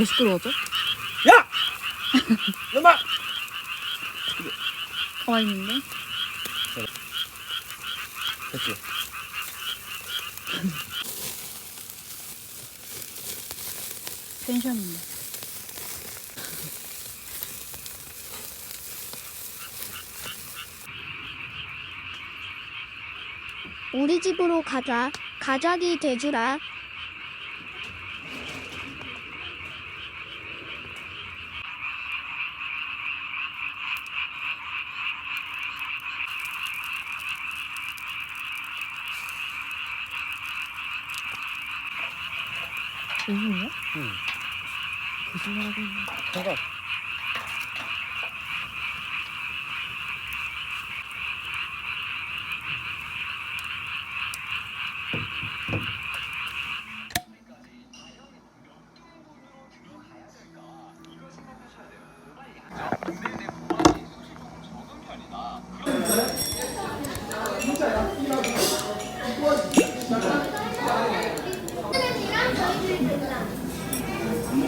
더 시끄러워져? 야! 엄마! 가만히 있는데? 됐지? 펜션인데. 우리 집으로 가자. 가자기 돼주라. 무슨이야? 응. 거짓말하고 있 네.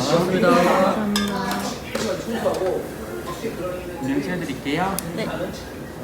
잠깐. 운영시켜드릴게요. 네.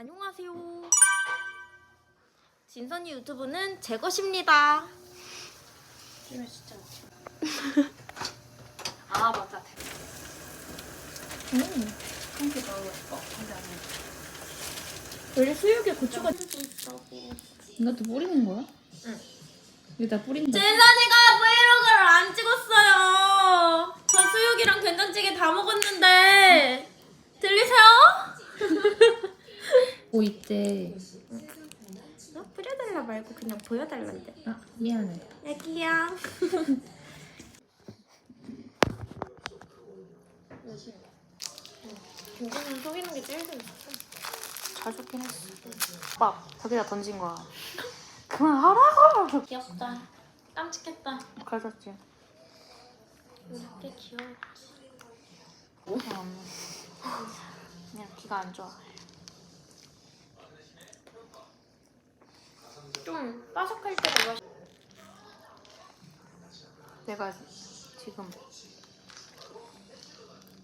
안녕하세요. 진선이 유튜브는 제 것입니다. 진짜. 아 맞아. 음, 한개 넣고 싶어. 원래 수육에 고추가 이것도 뿌리는 거야? 응. 여기다 뿌린다. 진선이가 브이로그를 안 찍었어요. 오 있대. 너 뿌려달라 말고 그냥 보여달란데. 아 미안해. 여기야. 김진은 속이는 게 제일 재밌어. 잘 좋긴 했어. 빡 저기다 던진 거야. 그만하라고. 귀엽다. 깜찍했다. 가졌지. 이렇게 귀여웠지. 음. 그냥 기가 안 좋아. 좀 바삭할 때가 맛있. 내가 지금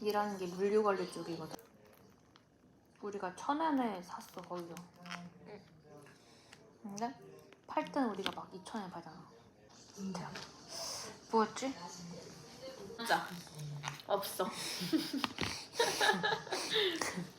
일하는 게 물류관리 쪽이거든. 우리가 천엔에 샀어 거기서. 근데 팔 때는 우리가 막 2천에 팔잖아. 대박. 뭐였지? 진짜 없어.